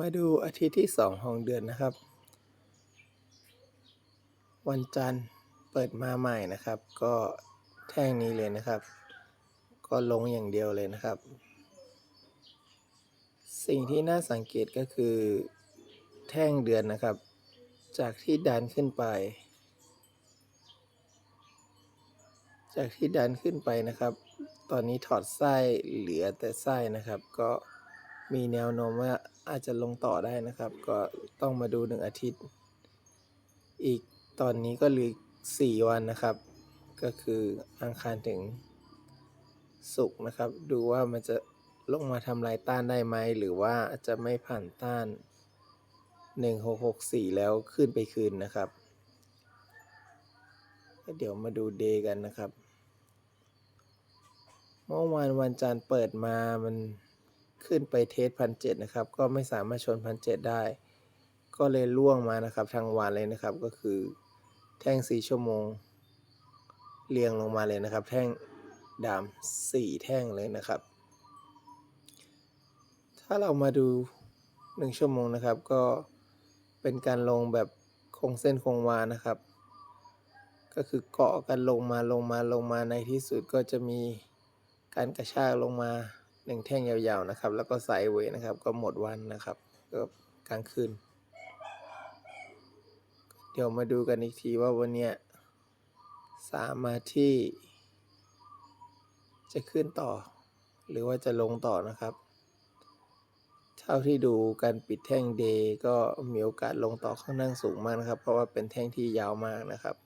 มาดูอาทิตย์ที่สองของเดือนนะครับ วันจันทร์เปิดมาใหม่นะครับ ก็แท่งนี้เลยนะครับ ก็ลงอย่างเดียวเลยนะครับ สิ่งที่น่าสังเกตก็คือแท่งเดือนนะครับ จากที่ดันขึ้นไป จากที่ดันขึ้นไปนะครับ ตอนนี้ถอดไส้เหลือแต่ไส้นะครับก็ มีแนวโน้มว่าอาจจะลงต่อได้นะครับ ก็ต้องมาดูหนึ่งอาทิตย์ อีกตอนนี้ก็เหลือสี่วันนะครับ ก็คืออังคารถึงศุกร์นะครับ ดูว่ามันจะลงมาทำลายต้านได้ไหม หรือว่าจะไม่ผ่านต้าน 1664 แล้วขึ้นไปคืนนะครับก็เดี๋ยวมาดูเดย์กันนะครับ เมื่อวานวันจันทร์เปิดมามัน ขึ้นไปเทสพันเนะครับ ก็ไม่สามารถชนพันเได้ ก็เลยล่วงมานะครับทางวันเลยนะครับ ก็คือแท่งสีชั่วโมง เรียงลงมาเลยนะครับ แท่งดามสี่แท่งเลยนะครับ ถ้าเรามาดูหนึ่งชั่วโมงนะครับ ก็เป็นการลงแบบคงเส้นคงวานะครับ ก็คือเกาะกันลงมาลงมาลงมาในที่สุดก็จะมีการกระชากลงมา หนึ่งแท่งยาวๆนะครับ แล้วก็ไซด์เวย์นะครับ ก็หมดวันนะครับ ก็กลางคืน เดี๋ยวมาดูกันอีกทีว่าวันเนี้ยสามารถที่ จะขึ้นต่อ หรือว่าจะลงต่อนะครับ เท่าที่ดูการปิดแท่งเดก็มีโอกาสลงต่อข้างหน้าสูงมากนะครับ เพราะว่าเป็นแท่งที่ยาวมากนะครับ